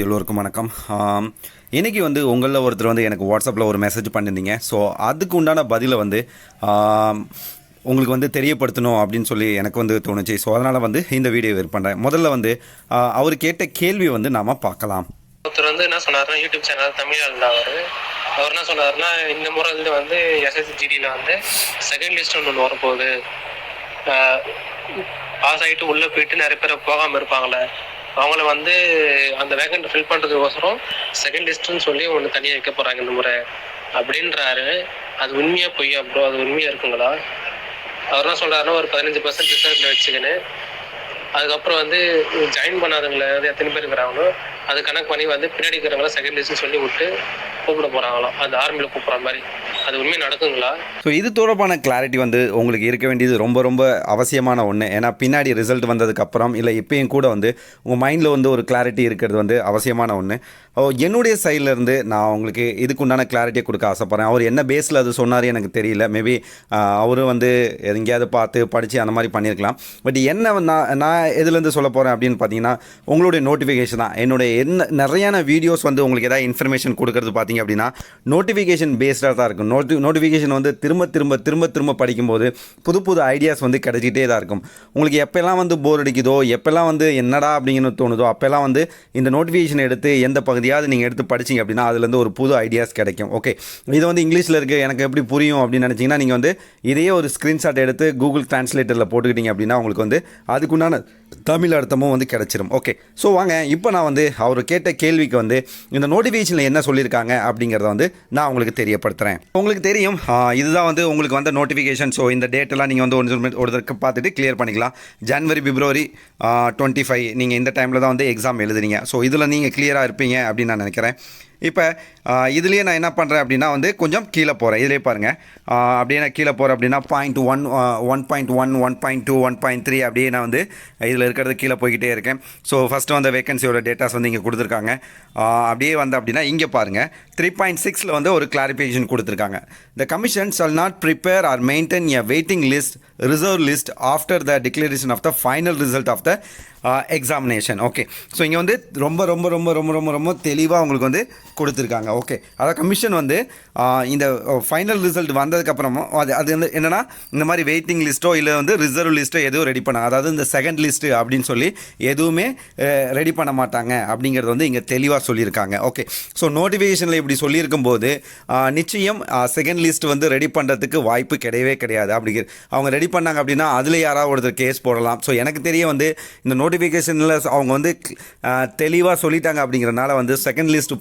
எல்லோருக்கும் வணக்கம். இன்றைக்கி வந்து உங்களில் ஒருத்தர் வந்து எனக்கு வாட்ஸ்அப்பில் ஒரு மெசேஜ் பண்ணியிருந்தீங்க. ஸோ அதுக்கு உண்டான பதிலை வந்து உங்களுக்கு வந்து தெரியப்படுத்தணும் அப்படின்னு சொல்லி எனக்கு வந்து தோணுச்சு. ஸோ அதனால் வந்து இந்த வீடியோ பண்ணுறேன் முதல்ல வந்து அவர் கேட்ட கேள்வி வந்து நாம் பார்க்கலாம். ஒருத்தர் வந்து என்ன சொன்னார் யூடியூப் சேனல் தமிழ் தான் அவர். அவர் என்ன சொன்னார்னா இந்த முறை வந்து வந்து எஸ்எஸ்ஜிடியில் வந்து செகண்ட் லிஸ்ட் ஒன்று வரப்போகுது. பாஸ் ஆகிட்டு உள்ளே போயிட்டு நிறைய பேர் போகாமல் இருப்பாங்களே அவங்கள வந்து அந்த வேகண்ட் ஃபில் பண்ணுறதுக்கோசரம் செகண்ட் லிஸ்ட்டுன்னு சொல்லி ஒன்று தனியாக வைக்க போகிறாங்க இந்த முறை. அப்படின்றாரு. அது உண்மையாக பொய்யா ப்ரோ அது உண்மையாக இருக்குங்களா? அவர் என்ன சொல்கிறாருன்னா ஒரு பதினஞ்சு பர்சன்ட் ரிசர்வ்ல வச்சுக்கின்னு அதுக்கப்புறம் வந்து ஜாயின் பண்ணாதவங்கள வந்து எத்தனை பேர் இருக்கிறாங்களோ அது கணக்கு பண்ணி வந்து பின்னாடி இருக்கிறவங்கள செகண்ட் லிஸ்ட்னு சொல்லி விட்டு கூப்பிட போறாங்களாம். அது ஆர்மியில் கூப்பிட்ற மாதிரி. அது உண்மை நடக்குங்களா? ஸோ இது தொடர்பான கிளாரிட்டி வந்து உங்களுக்கு இருக்க வேண்டியது ரொம்ப ரொம்ப அவசியமான ஒன்று ஏன்னா பின்னாடி ரிசல்ட் வந்ததுக்கப்புறம் இல்லை இப்பயும் கூட வந்து உங்கள் மைண்டில் வந்து ஒரு கிளாரிட்டி இருக்கிறது வந்து அவசியமான ஒன்று என்னுடைய சைட்லேருந்து இருந்து நான் உங்களுக்கு இதுக்கு உண்டான கிளாரிட்டியை கொடுக்க ஆசைப்பட்றேன். அவர் என்ன பேஸில் அது சொன்னார் எனக்கு தெரியல. மேபி அவரும் வந்து எங்கேயாவது பார்த்து படித்து அந்த மாதிரி பண்ணியிருக்கலாம் பட் என்ன நான் நான் எதுலேருந்து சொல்ல போகிறேன் அப்படின்னு பார்த்தீங்கன்னா உங்களுடைய நோட்டிஃபிகேஷன் தான். என்னுடைய என்ன நிறையான வீடியோஸ் வந்து உங்களுக்கு ஏதாவது இன்ஃபர்மேஷன் கொடுக்கறது பார்த்தீங்க அப்படின்னா நோட்டிஃபிகேஷன் பேஸ்டாக தான் இருக்கும். நோட்டி நோட்டிஃபிகேஷன் வந்து திரும்ப திரும்ப திரும்ப திரும்ப படிக்கும்போது புது புது ஐடியாஸ் வந்து கிடைச்சிக்கிட்டே தான் இருக்கும். உங்களுக்கு எப்போல்லாம் வந்து போர் அடிக்குதோ எப்போல்லாம் வந்து என்னடா அப்படிங்கன்னு தோணுதோ அப்போல்லாம் வந்து இந்த நோட்டிஃபிகேஷன் எடுத்து எந்த எதையாவது நீங்கள் எடுத்து படிச்சீங்க அப்படின்னா அதுலேருந்து ஒரு புது ஐடியாஸ் கிடைக்கும். ஓகே இது வந்து இங்கிலீஷில் இருக்குது எனக்கு எப்படி புரியும் அப்படின்னு நினச்சிங்கன்னா நீங்கள் வந்து இதையே ஒரு ஸ்க்ரீன்ஷாட் எடுத்து கூகுள் டிரான்ஸ்லேட்டரில் போட்டுக்கிட்டீங்க அப்படின்னா உங்களுக்கு வந்து அதுக்குண்டான தமிழ் அர்த்தமும் வந்து கிடைச்சிரும். ஓகே ஸோ வாங்க. இப்போ நான் வந்து அவர் கேட்ட கேள்விக்கு வந்து இந்த நோட்டிஃபிகேஷனில் என்ன சொல்லியிருக்காங்க அப்படிங்கிறத வந்து நான் உங்களுக்கு தெரியப்படுத்துகிறேன் உங்களுக்கு தெரியும் இதுதான் வந்து உங்களுக்கு வந்த நோட்டிஃபிகேஷன் ஸோ இந்த டேட்டெல்லாம் நீங்கள் வந்து ஒரு ஒருத்தருக்கு பார்த்துட்டு கிளியர் பண்ணிக்கலாம். ஜனவரி பிப்ரவரி டுவெண்ட்டி ஃபைவ் நீங்கள் இந்த டைமில் தான் வந்து எக்ஸாம் எழுதுறீங்க. ஸோ இதில் நீங்கள் கிளியராக இருப்பீங்க அப்படின்னு நான் நினைக்கிறேன். இப்போ இதுலேயே நான் என்ன பண்ணுறேன் அப்படின்னா வந்து கொஞ்சம் கீழே போகிறேன் இதிலே பாருங்கள் அப்படியே நான் கீழே போகிறேன் அப்படின்னா point one one point one one point two one point three அப்படியே நான் வந்து இதில் இருக்கிறது கீழே போய்கிட்டே இருக்கேன். ஸோ ஃபஸ்ட்டு வந்து வேகன்சியோட டேட்டாஸ் வந்து இங்கே கொடுத்துருக்காங்க. அப்படியே வந்து அப்படின்னா இங்கே பாருங்கள் த்ரீ பாயிண்ட் சிக்ஸில் வந்து ஒரு கிளாரிஃபிகேஷன் கொடுத்துருக்காங்க. The commission shall not prepare or maintain a waiting list reserve list after the declaration of the final result of the examination okay so இங்கே வந்து ரொம்ப ரொம்ப ரொம்ப ரொம்ப ரொம்ப ரொம்ப தெளிவாக உங்களுக்கு வந்து கொடுத்துருக்காங்க. ஓகே அதாவது கமிஷன் வந்து இந்த ஃபைனல் ரிசல்ட் வந்ததுக்கப்புறமும் அது அது வந்து என்னென்னா இந்த மாதிரி வெயிட்டிங் லிஸ்ட்டோ இல்லை வந்து ரிசர்வ் லிஸ்ட்டோ எதுவும் ரெடி பண்ணாங்க அதாவது இந்த செகண்ட் லிஸ்ட்டு அப்படின்னு சொல்லி எதுவுமே ரெடி பண்ண மாட்டாங்க அப்படிங்கிறது வந்து இங்கே தெளிவாக சொல்லியிருக்காங்க. ஓகே ஸோ நோட்டிஃபிகேஷனில் இப்படி சொல்லியிருக்கும் போது நிச்சயம் செகண்ட் லிஸ்ட் வந்து ரெடி பண்ணுறதுக்கு வாய்ப்பு கிடையவே கிடையாது. அப்படிங்கிற அவங்க ரெடி பண்ணாங்க அப்படின்னா அதில் யாராவது ஒருத்தர் கேஸ் போடலாம். ஸோ எனக்கு தெரிய வந்து இந்த நோட்டிஃபிகேஷனில் அவங்க வந்து தெளிவாக சொல்லிட்டாங்க அப்படிங்கிறனால வந்து செகண்ட் லிஸ்ட்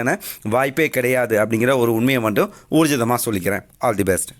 பண்ணுறதுக்கான வாய்ப்பே கிடையாது அப்படிங்கிற ஒரு உண்மையை மட்டும் ஊர்ஜிதமாக சொல்லிக்கிறேன். All the best